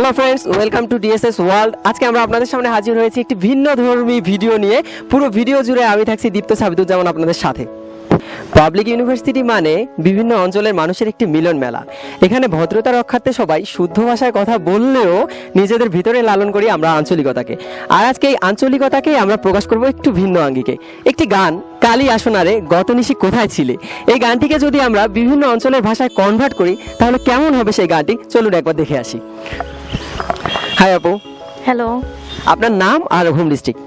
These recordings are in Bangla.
Hello friends welcome to DSS world আজকে আমরা আপনাদের সামনে হাজির হয়েছি একটি ভিন্ন ধর্মী ভিডিও নিয়ে। পুরো ভিডিও জুড়ে আমি থাকছি দীপ্ত সাবিদুজ্জামান আপনাদের সাথে। পাবলিক ইউনিভার্সিটি মানে বিভিন্ন অঞ্চলের মানুষের একটি মিলন মেলা। এখানে ভদ্রতা রক্ষার্থে সবাই শুদ্ধ ভাষায় কথা বললেও নিজেদের ভিতরে লালন করি আমরা আঞ্চলিকতাকে। আর আজকে এই আঞ্চলিকতাকে আমরা প্রকাশ করব একটু ভিন্ন আঙ্গিকে। একটি গান, কালী আসনারে গত নিশি কোথায় ছিলে? এই গানটিকে যদি আমরা বিভিন্ন অঞ্চলের ভাষায় কনভার্ট করি, তাহলে কেমন হবে সেই গানটি? চলুন একবার দেখে আসি। হাই আপু হ্যালো আপনার নাম আর হোম ডিস্ট্রিক্ট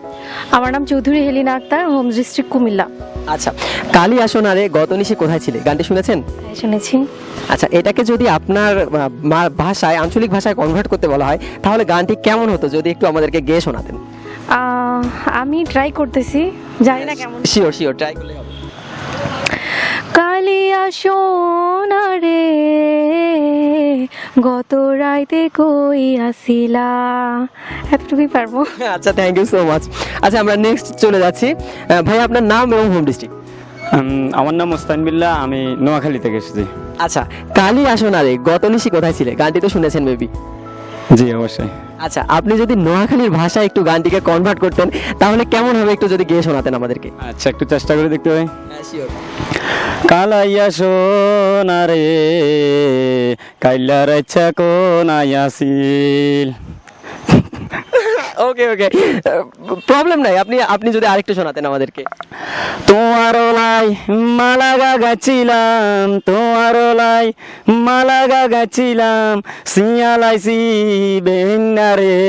আমার নাম Chowdhury Helena Akter home district Comilla আচ্ছা কালী আসনারে গত নিশি কোথায় ছিলে গানটি শুনেছেন হ্যাঁ, শুনেছি আচ্ছা এটাকে যদি আপনার ভাষায় আঞ্চলিক ভাষায় কনভার্ট করতে বলা হয় তাহলে গানটি কেমন হতো যদি একটু আমাদেরকে গেয়ে শোনাতেন আমি ট্রাই করতেছি জানি না কেমন শিওর শিওর ট্রাই করলে হবে কালিয়া সোনারে গত রাইতে কই আসিলা? এতটুকুই পারব? আচ্ছা থ্যাংক ইউ সো মাচ আচ্ছা আমরা নেক্সট চলে যাচ্ছি। ভাই আপনার নাম এবং হোম ডিস্ট্রিক্ট উম, আমার নাম মুস্তান বিল্লাহ আমি নোয়াখালী থেকে এসেছি। আচ্ছা কালী আসনারে গত নিশি কোথায় ছিলে? গানটি তো শুনেছেন মেবি জি অবশ্যই। আচ্ছা আপনি যদি নোয়াখালীর ভাষায় একটু গানটিকে কনভার্ট করতেন তাহলে কেমন হবে একটু যদি গিয়ে শোনাতেন আমাদেরকে? আচ্ছা একটু চেষ্টা করে দেখতে হবে হ্যাঁ কালাইয়া সোনারে ইচ্ছা রাইছা কোন আয়াসিল। ওকে ওকে প্রবলেম নাই আপনি আপনি যদি আরেকটু শোনাতেন আমাদেরকে। তোমার লাই মালাগা গাছিলাম তোমার লাই মালাগা গাছিলাম সিয়ালাইছি বেন্নারে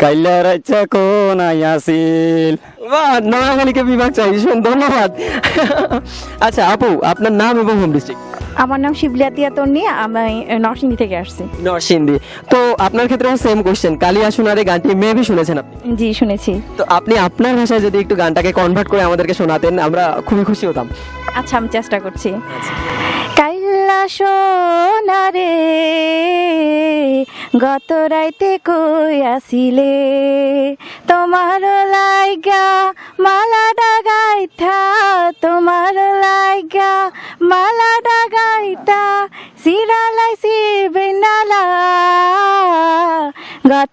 কাইলা রাইছা কোন আয়াসিল বাহ নোয়াখালীকে বিভাগ চাই ধন্যবাদ। আচ্ছা আপু আপনার নাম এবং হোম ডিস্ট্রিক্ট আমার নাম শিবলিয়াতিয়া তন্নি আমি নরসিংদী থেকে আসছি। নরসিংদী। তো আপনার ক্ষেত্রেও সেম কোশ্চেন কালী আসুনারে গানটি মেবি শুনেছেন আপনি? জি শুনেছি। তো আপনি আপনার ভাষায় যদি একটু গানটাকে কনভার্ট করে আমাদেরকে শোনাতেন আমরা খুবই খুশি হতাম। আচ্ছা আমি চেষ্টা করছি। কাইল্লা সোনারে গত রাইতে কই আসিলে? তোমার লাইগা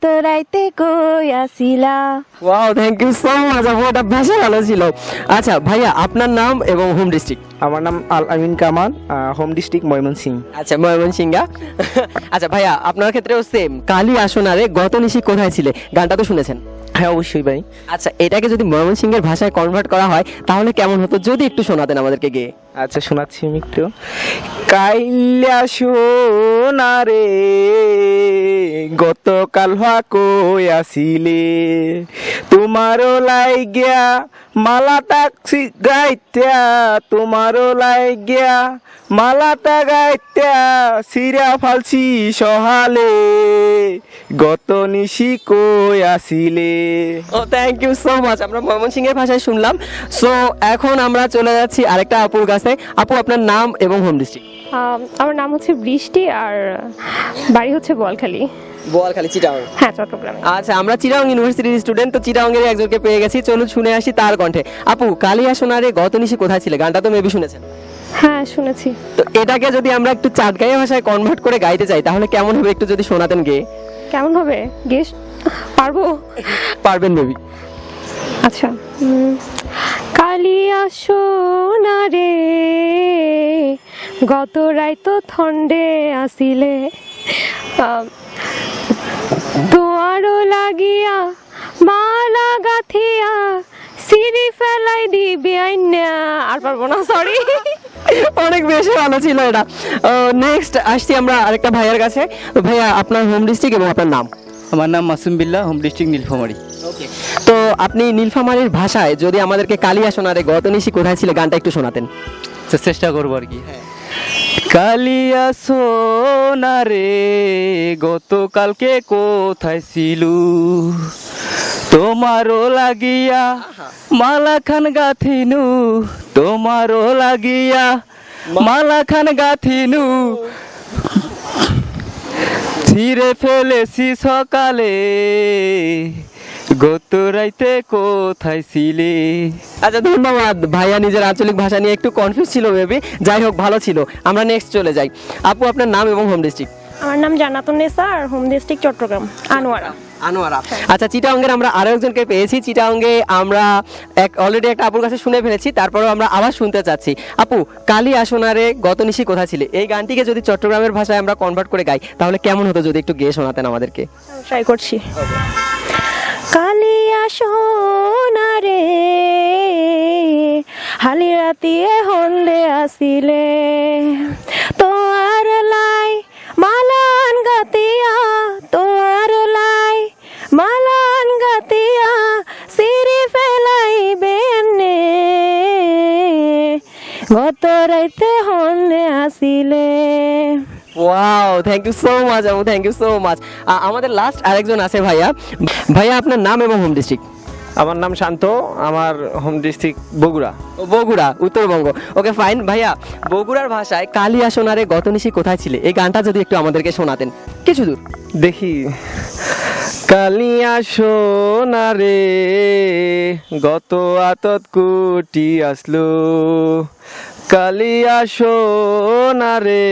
গত রাইতে কই আসিলা? Wow thank you so much আপু ভাষা ভালো ছিল। আচ্ছা ভাইয়া, আপনার নাম এবং হোম ডিস্ট্রিক্ট আমার নাম আল আমিন কামাল হোম ডিস্ট্রিক্ট ময়মনসিং। আচ্ছা ময়মনসিংহা। আচ্ছা ভাইয়া আপনার ক্ষেত্রেও সেম কালী আসনারে গত নিশি কোথায় ছিলে? গানটা তো শুনেছেন। হ্যাঁ অবশ্যই ভাই। আচ্ছা এটাকে যদি ময়মনসিংহের ভাষায় কনভার্ট করা হয় তাহলে কেমন হতো? যদি একটু শোনাতেন আমাদেরকে গিয়ে। আচ্ছা শোনাচ্ছি আমি একটু। কাইল্লা সোনারে গতকাল হওয়া কই আসিলে? তোমারও লাইগিয়া মালাটা সি- গাইত্যা তোমারও লাইগিয়া মালাটা গাইত্যা সিরা ফালছি সহালে গত নিশি কই আসিলে? ও থ্যাংক ইউ সো মাচ আমরা ময়মনসিংহের ভাষায় শুনলাম। সো এখন আমরা চলে যাচ্ছি আরেকটা আপুর কাছে। আপু আপনার নাম এবং হোম ডিস্ট্রিক্ট আমার নাম হচ্ছে বৃষ্টি আর বাড়ি হচ্ছে বলখালি। বোয়ালখালী চিটাং হ্যাঁ চট্টগ্রামে। আচ্ছা আমরা চিরাং ইউনিভার্সিটির স্টুডেন্ট তো এর একজনকে পেয়ে গেছি। চলুন শুনে আসি তার কণ্ঠে। আপু কালিয়া সোনারে গত নিশি কোথায় ছিলে? গানটা তো মেবি শুনেছেন। হ্যাঁ শুনেছি। তো এটাকে যদি আমরা একটু চাটগাঁয়া ভাষায় কনভার্ট করে গাইতে চাই তাহলে কেমন হবে একটু যদি শোনাতেন গিয়ে কেমন হবে? গেস পারব? পারবেন মেবি আচ্ছা কালিয়া সোনারে গত রাইতো থন্ডে আসিলে। তোয়ারও লাগিয়া মালা গাথিয়া সিঁড়ি ফেলাই দিবি আইনা আর পারব না সরি অনেক বেশি ভালো ছিল এটা। নেক্সট আসছি আমরা আরেকটা ভাইয়ার কাছে। তো ভাইয়া আপনার হোম ডিস্ট্রিক্ট এবং আপনার নাম? আমার নাম মাসুম বিল্লাহ হোম ডিস্ট্রিক্ট নীলফামারী। তো আপনি নীলফামারীর ভাষায় যদি আমাদেরকে কালিয়া শোনারে গত নিশি কোথায় ছিলে গানটা একটু শোনাতেন। চেষ্টা করব আর কি। কালিয়া সোনারে, গতকালকে কোথায় ছিল? তোমারও লাগিয়া মালা খান গাথিনু, তোমারও লাগিয়া মালা খান গাথিনু। ছিঁড়ে ফেলেছি সকালে গত রাইতে কোথায় ছিলে? আচ্ছা ধন্যবাদ। ভাইয়া নিজের আঞ্চলিক ভাষা নিয়ে একটু কনফিউজ ছিল মেবি যাই হোক ভালো ছিল। আমরা নেক্সট চলে যাই। আপু আপনার নাম এবং হোম ডিস্ট্রিক্ট আমার নাম জানাতুন নেসা আর হোম ডিস্ট্রিক্ট চট্টগ্রাম আনোয়ারা। আনোয়ারা। আচ্ছা চিটাঙ্গের আমরা আরও একজনকে পেয়েছি। চিটাঙ্গে আমরা এক অলরেডি একটা আপুর কাছে শুনে ফেলেছি তারপরেও আমরা আবার শুনতে চাচ্ছি। আপু কালী আসনারে গত নিশি কোথায় ছিলে? এই গানটিকে যদি চট্টগ্রামের ভাষায় আমরা কনভার্ট করে গাই তাহলে কেমন হতো যদি একটু গেয়ে শোনাতেন আমাদেরকে? ট্রাই করছি। সোনারে হালি রাতিয়ে হন্দে আসিলে। তোয়ার লাই মালান গাতিয়া, তোয়ার লাই মালান গাতিয়া সিরি ফেলাই বেনে গত রাইতে হন্দে আসিলে। Wow thank you so much আপু থ্যাংক ইউ সো মাচ আমাদের লাস্ট আরেকজন আছে ভাইয়া। ভাইয়া আপনার নাম এবং হোম ডিস্ট্রিক্ট আমার নাম শান্ত আমার হোম ডিস্ট্রিক্ট বগুড়া। ও বগুড়া উত্তরবঙ্গ। ওকে ফাইন ভাইয়া বগুড়ার ভাষায় কালী আসনারে গত নিশি কোথায় ছিলে? এই গানটা যদি একটু আমাদেরকে শোনাতেন। কিছু দূর। দেখি। কালিয়া সোনারে গত আতত কুটি আসলো। কালিয়া সোনারে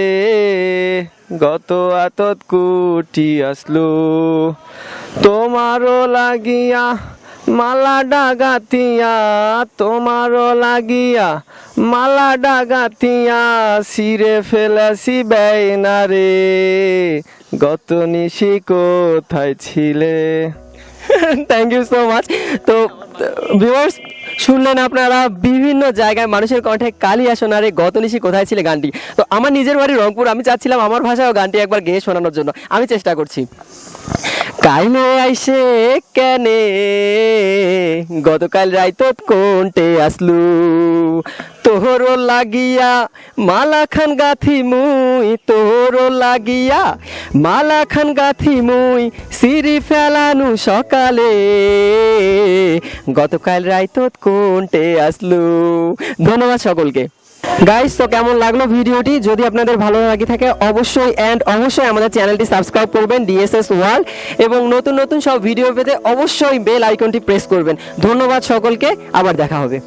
গত আতত কুটি আসলো। তোমারও লাগিয়া মালা ডাগাতিয়া, তোমারও লাগিয়া মালা ডাগাতিয়া সিরে ফেলাসি বেয়না রে গত নিশি কোথায় ছিলে? থ্যাংক ইউ সো মাচ তো ভিউয়ার্স শুনলেন আপনারা, বিভিন্ন জায়গায় মানুষের কণ্ঠে কালী গত নিশি কোথায় ছিল গানটি? তো আমার নিজের বাড়ি রংপুর, আমি চাচ্ছিলাম আমার ভাষায় গানটি একবার গেয়ে শোনানোর জন্য। আমি চেষ্টা করছি। কাইলে আইসে কেনে? গতকাল রাইতত কোনটে আসলু? তোহর লাগিয়া মালা খান গাথি মুই তোহর লাগিয়া মালা খান গাথি মুই সিঁড়ি ফেলানু সকালে। গতকাল রাইতত কোনটে আসলু? ধন্যবাদ সকলকে। গাইস তো কেমন লাগল ভিডিওটি? যদি আপনাদের ভালো লাগে থাকে, অবশ্যই অ্যান্ড অবশ্যই আমাদের চ্যানেলটি সাবস্ক্রাইব করবেন ডিএসএস ওয়ার্ল্ড এবং নতুন নতুন সব ভিডিও পেতে অবশ্যই বেল আইকনটি প্রেস করবেন। ধন্যবাদ সকলকে, আবার দেখা হবে।